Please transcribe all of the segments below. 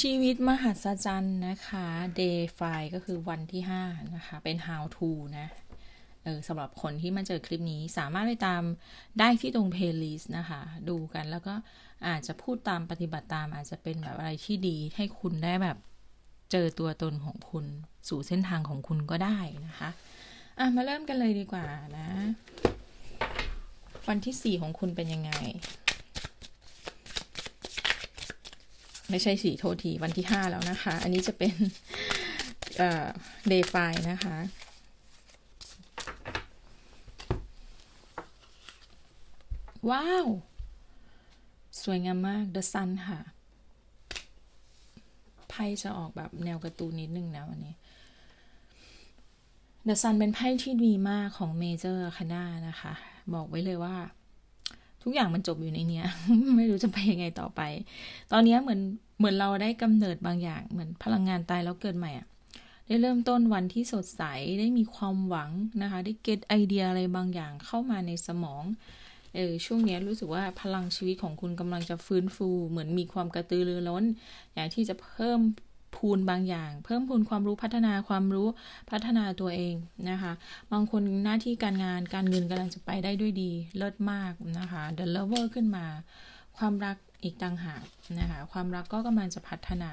ชีวิตมหัศจรรย์นะคะ day 5ก็คือวันที่ 5 นะคะ เป็น how to นะ เออสำหรับคนที่มาเจอคลิปนี้สามารถไปตามได้ที่ตรง playlist นะคะ ดูกันแล้วก็อาจจะพูดตามปฏิบัติตามอาจจะเป็นแบบอะไรที่ดีให้คุณได้แบบเจอตัวตนของคุณสู่เส้นทางของคุณก็ได้นะคะ อะ มาเริ่มกันเลยดีกว่านะ วันที่ 4 ของคุณเป็นยังไง ไม่ใช่สี่โทษทีวันที่ห้าแล้วนะคะ อันนี้จะเป็นเอ่อ day 5นะคะว้าว สวยงามมาก The Sun ค่ะ ไพ่จะออกแบบแนวการ์ตูนนิดนึงนะวันนี้ The Sun เป็นไพ่ที่ดีมากของเมเจอร์คานานะคะ บอกไว้เลยว่า ทุกอย่างมันจบอยู่ในเนี้ย ไม่รู้จะไปยังไงต่อไป ตอนนี้เหมือนเหมือนเราได้กำเนิดบางอย่างเหมือนพลังงานตายแล้วเกิดใหม่อะได้เริ่มต้นวันที่สดใสได้มีความหวังนะคะ ได้เก็ตไอเดียอะไรบางอย่างเข้ามาในสมองเออช่วงนี้รู้สึกว่าพลังชีวิตของคุณกำลังจะฟื้นฟู เหมือนมีความกระตือรือร้น อยากที่จะเพิ่ม พูนบางอย่าง เพิ่มพูนความรู้พัฒนาความรู้พัฒนาตัวเองนะคะ บางคนหน้าที่การงานการเงินกำลังจะไปได้ด้วยดี เลิศมากนะคะ The Lover ขึ้นมา ความรักอีกต่างหากนะคะ ความรักก็กำลังจะพัฒนา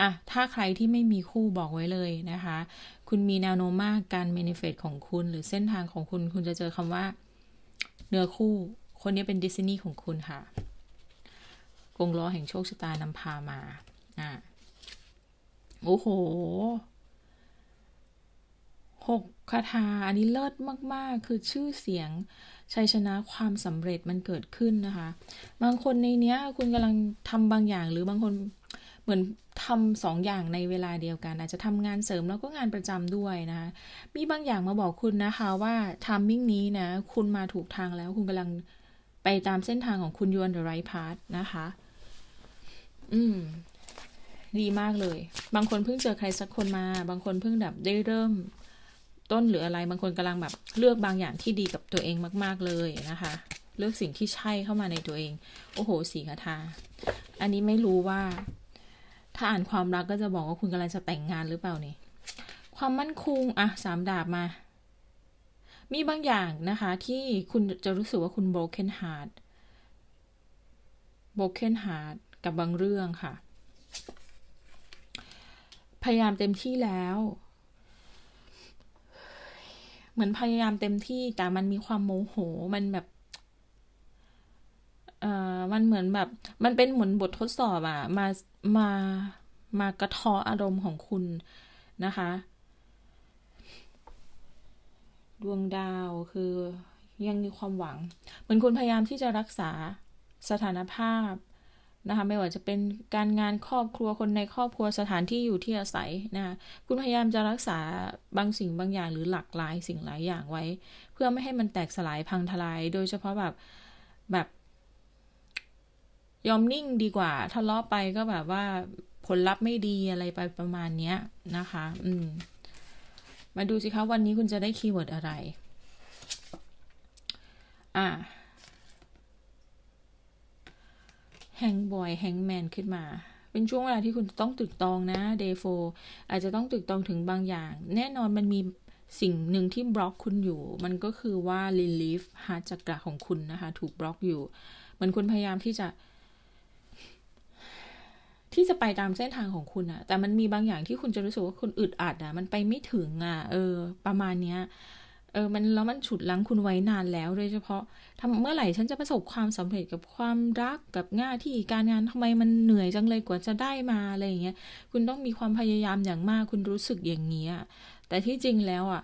อะถ้าใครที่ไม่มีคู่บอกไว้เลยนะคะ คุณมีแนวโน้มมากการ manifest ของคุณ หรือเส้นทางของคุณ คุณจะเจอคำว่าเนื้อคู่ คนนี้เป็นดิสนีย์ของคุณค่ะกงล้อแห่งโชคชะตานำพามาอะ โอ้โหหกคาถาอันนี้เลิศมาก ๆ คือชื่อเสียงชัยชนะความสำเร็จมันเกิดขึ้นนะคะ บางคนในเนี้ย คุณกำลังทำบางอย่างหรือบางคนเหมือนทำสองอย่างในเวลาเดียวกัน อาจจะทำงานเสริมแล้วก็งานประจำด้วยนะคะมีบางอย่างมาบอกคุณนะคะว่าทามมิ่งนี้นะ คุณมาถูกทางแล้วคุณกำลังไปตามเส้นทางของคุณยวน the right path นะคะ อืม ดีมากเลย บางคนเพิ่งเจอใครสักคนมา บางคนเพิ่งแบบได้เริ่มต้นหรืออะไร บางคนกำลังแบบเลือกบางอย่างที่ดีกับตัวเองมาก ๆเลยนะคะ เลือกสิ่งที่ใช่เข้ามาในตัวเอง โอ้โห สีคาถาอันนี้ไม่รู้ว่า ถ้าอ่านความรักก็จะบอกว่าคุณกำลังจะแต่งงานหรือเปล่านี่ ความมั่นคงอะสามดาบมา มีบางอย่างนะคะ ที่คุณจะรู้สึกว่าคุณ broken heart broken heart กับบางเรื่องค่ะ พยายามเต็มที่แล้ว เหมือนพยายามเต็มที่แต่มันมีความโมโหมันแบบเอ่อมันเหมือนแบบ มันเป็นเหมือนบททดสอบอะมามามากระทออารมณ์ของคุณนะคะ ดวงดาวคือยังมีความหวัง เหมือนคุณพยายามที่จะรักษาสถานภาพ นะคะไม่ว่าจะเป็นการงานครอบครัวคนในครอบครัวสถานที่อยู่ที่อาศัยนะคะคุณพยายามจะรักษาบางสิ่งบางอย่างหรือหลากหลายสิ่งหลายอย่างไว้ เพื่อไม่ให้มันแตกสลายพังทลาย โดยเฉพาะแบบแบบยอมนิ่งดีกว่าทะเลาะไปก็แบบว่าผลลัพธ์ไม่ดีอะไรไปประมาณเนี้ยนะคะ อืม มาดูสิคะวันนี้คุณจะได้คีย์เวิร์ดอะไร อ่า แฮงบอยแฮงแมนขึ้นมา เป็นช่วงเวลาที่คุณต้องตึกตองนะเดโฟอาจจะต้องตึกตองถึงบางอย่าง แน่นอนมันมีสิ่งหนึ่งที่บล็อกคุณอยู่ มันก็คือว่าลิลีฟฮาร์จักระของคุณนะคะ ถูกบล็อกอยู่ เหมือนคุณพยายามที่จะ ที่จะไปตามเส้นทางของคุณอะแต่มันมีบางอย่างที่คุณจะรู้สึกว่าคุณอึดอัดอะมันไปไม่ถึงอะเออ ประมาณเนี้ย เออมันแล้วมันฉุดลังคุณไว้นานแล้วโดยเฉพาะทำเมื่อไหร่ฉันจะประสบความสำเร็จกับความรักกับงานที่การงานทำไมมันเหนื่อยจังเลยกว่าจะได้มาอะไรอย่างเงี้ยคุณต้องมีความพยายามอย่างมากคุณรู้สึกอย่างเงี้ยแต่ที่จริงแล้วอะ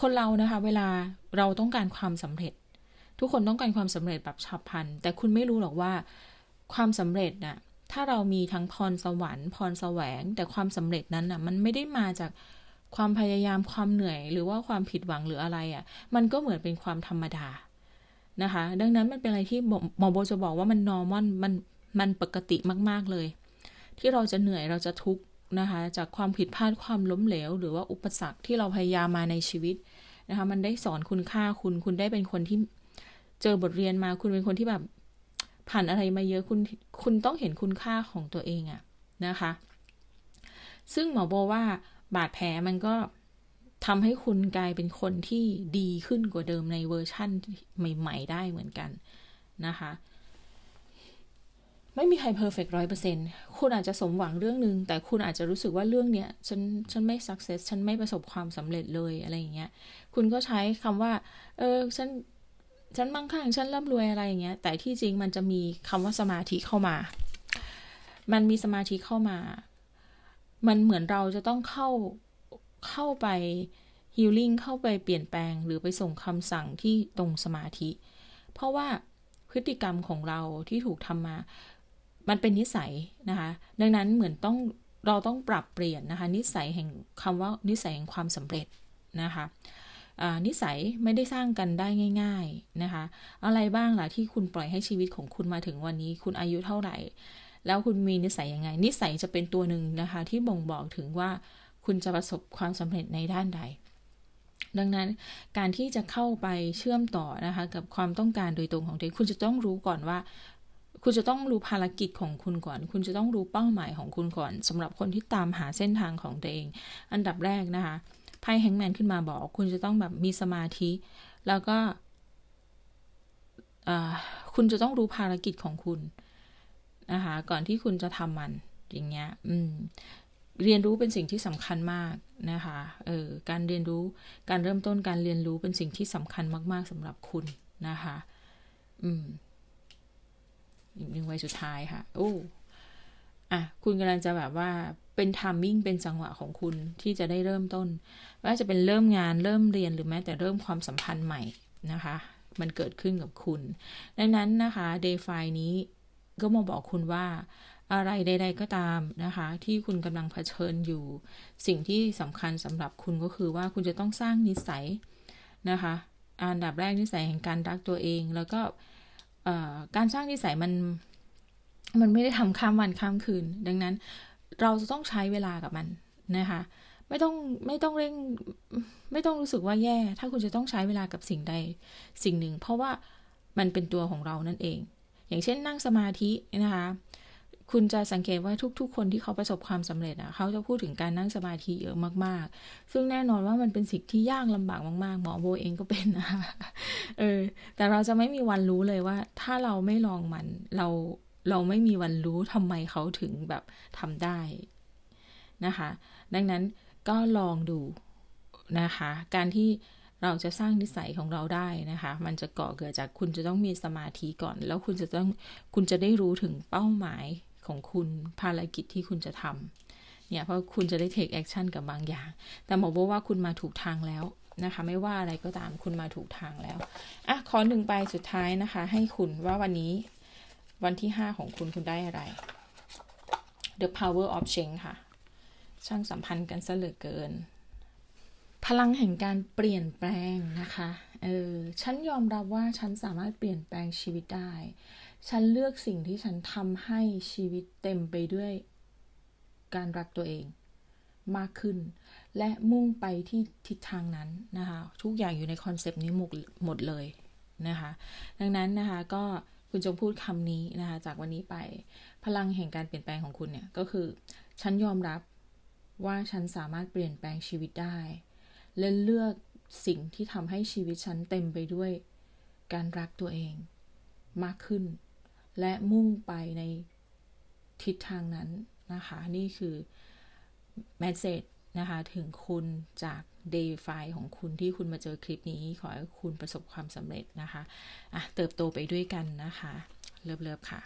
คนเรานะคะ เวลาเราต้องการความสำเร็จ ทุกคนต้องการความสำเร็จแบบฉับพลัน แต่คุณไม่รู้หรอกว่าความสำเร็จน่ะถ้าเรามีทั้งพรสวรรค์พรแสวง แต่ความสำเร็จนั้นน่ะ มันไม่ได้มาจาก ความพยายามความเหนื่อย หรือว่าความผิดหวังหรืออะไรอะ่ะ มันก็เหมือนเป็นความธรรมดานะคะ ดังนั้นมันเป็นอะไรที่หมอโบจะบอกว่ามันนอร์มอนมันมันปกติมาก ๆเลย ที่เราจะเหนื่อยเราจะทุกข์นะคะ จากความผิดพลาดความล้มเหลว หรือว่าอุปสรรคที่เราพยายามมาในชีวิตนะคะ มันได้สอนคุณค่าคุณ คุณได้เป็นคนที่เจอบทเรียนมา คุณเป็นคนที่แบบผ่านอะไรมาเยอะคุณคุณต้องเห็นคุณค่าของตัวเองอะนะคะ ซึ่งหมอโบว่า บาดแผลมันก็ทำให้คุณกลายเป็นคนที่ดีขึ้นกว่าเดิมในเวอร์ชั่นใหม่ ๆ ได้เหมือนกันนะคะ ไม่มีใครเพอร์เฟกต์ร้อยเปอร์เซ็นต์คุณอาจจะสมหวังเรื่องหนึ่งแต่คุณอาจจะรู้สึกว่าเรื่องเนี้ยฉันฉันไม่สักเซสฉันไม่ประสบความสำเร็จเลยอะไรอย่างเงี้ย คุณก็ใช้คำว่า เออฉันฉันมั่งคั่งฉันร่ำรวยอะไรอย่างเงี้ย แต่ที่จริงมันจะมีคำว่าสมาธิเข้ามา มันมีสมาธิเข้ามา มันเหมือนเราจะต้องเข้าเข้าไปฮิลลิ่งเข้าไปเปลี่ยนแปลงหรือไปส่งคำสั่งที่ตรงสมาธิ เพราะว่าพฤติกรรมของเราที่ถูกทำมา มันเป็นนิสัยนะคะ ดังนั้นเหมือนต้องเราต้องปรับเปลี่ยนนะคะ นิสัยแห่งคำว่านิสัยแห่งความสำเร็จนะคะนิสัยไม่ได้สร้างกันได้ง่าย ๆนะคะ อะไรบ้างล่ะที่คุณปล่อยให้ชีวิตของคุณมาถึงวันนี้ คุณอายุเท่าไหร่ แล้วคุณมีนิสัยยังไง นิสัยจะเป็นตัวหนึ่งนะคะ ที่บ่งบอกถึงว่าคุณจะประสบความสำเร็จในด้านใด ดังนั้นการที่จะเข้าไปเชื่อมต่อนะคะกับความต้องการโดยตรงของตัวเองคุณจะต้องรู้ก่อนว่า คุณจะต้องรู้ภารกิจของคุณก่อน คุณจะต้องรู้เป้าหมายของคุณก่อนสำหรับคนที่ตามหาเส้นทางของตัวเอง อันดับแรกนะคะไพ่แฮงแมนขึ้นมาบอก คุณจะต้องแบบมีสมาธิ แล้วก็คุณจะต้องรู้ภารกิจของคุณ นะคะก่อนที่คุณจะทำมันอย่างเงี้ยอืมเรียนรู้เป็นสิ่งที่สำคัญมากนะคะเออการเรียนรู้การเริ่มต้นการเรียนรู้เป็นสิ่งที่สำคัญมาก ๆสำหรับคุณนะคะอืมอีกหนึ่งไว้สุดท้ายค่ะโอ้อะคุณกำลังจะแบบว่าเป็นทามมิ่งเป็นจังหวะของคุณที่จะได้เริ่มต้นว่าจะเป็นเริ่มงานเริ่มเรียนหรือแม้แต่เริ่มความสัมพันธ์ใหม่นะคะ มันเกิดขึ้นกับคุณ ดังนั้นนะคะเดย์ไฟนี้ ก็มาบอกคุณว่าอะไรใด ๆ ก็ตามนะคะ ที่คุณกำลังเผชิญอยู่ สิ่งที่สำคัญสำหรับคุณก็คือว่าคุณจะต้องสร้างนิสัยนะคะอันดับแรกนิสัยแห่งการรักตัวเอง แล้วก็การสร้างนิสัยมันมันไม่ได้ทำข้ามวันข้ามคืน ดังนั้นเราจะต้องใช้เวลากับมันนะคะไม่ต้องไม่ต้องเร่งไม่ต้องรู้สึกว่าแย่ ถ้าคุณจะต้องใช้เวลากับสิ่งใดสิ่งหนึ่ง เพราะว่ามันเป็นตัวของเรานั่นเอง อย่างเช่นนั่งสมาธินะคะคุณจะสังเกตว่าทุก ๆ คนที่เขาประสบความสำเร็จอะเขาจะพูดถึงการนั่งสมาธิเยอะมาก ๆ ซึ่งแน่นอนว่ามันเป็นสิ่งที่ยากลำบากมาก ๆ หมอโบเองก็เป็นนะคะเออ แต่เราจะไม่มีวันรู้เลยว่า ถ้าเราไม่ลองมัน เราเราไม่มีวันรู้ทำไมเขาถึงแบบทำได้นะคะ ดังนั้นก็ลองดูนะคะ การที่ เราจะสร้างนิสัยของเราได้นะคะ มันจะเกาะเกิดจากคุณจะต้องมีสมาธิก่อน แล้วคุณจะต้องคุณจะได้รู้ถึงเป้าหมายของคุณภารกิจที่คุณจะทำเนี่ยเพราะคุณจะได้ take action กับบางอย่าง แต่หมอบอกว่าคุณมาถูกทางแล้วนะคะ ไม่ว่าอะไรก็ตามคุณมาถูกทางแล้วอะขอหนึ่งใบสุดท้ายนะคะ ให้คุณว่าวันนี้วันที่ห้าของคุณคุณได้อะไร The power of change ค่ะ ช่างสัมพันธ์กันซะเหลือเกิน ลังแห่งการเปลี่ยนแปลงนะคะ เออ ฉันยอมรับว่าฉันสามารถเปลี่ยนแปลงชีวิตได้ ฉันเลือกสิ่งที่ฉันทำให้ชีวิตเต็มไปด้วยการรักตัวเองมากขึ้น และมุ่งไปที่ทิศทางนั้นนะคะ ทุกอย่างอยู่ในคอนเซปต์นี้หมดหมดเลยนะคะ ดังนั้นนะคะก็คุณจงพูดคำนี้นะคะ จากวันนี้ไปพลังแห่งการเปลี่ยนแปลงของคุณเนี่ยก็คือ ฉันยอมรับว่าฉันสามารถเปลี่ยนแปลงชีวิตได้ และเลือกสิ่งที่ทำให้ชีวิตฉันเต็มไปด้วย การรักตัวเองมากขึ้น และมุ่งไปในทิศทางนั้นนะคะ นี่คือแมสเซจนะคะ ถึงคุณจาก day ไฟของคุณที่คุณมาเจอคลิปนี้ ขอให้คุณประสบความสำเร็จนะคะอะเติบโตไปด้วยกันนะคะ เลิฟๆค่ะ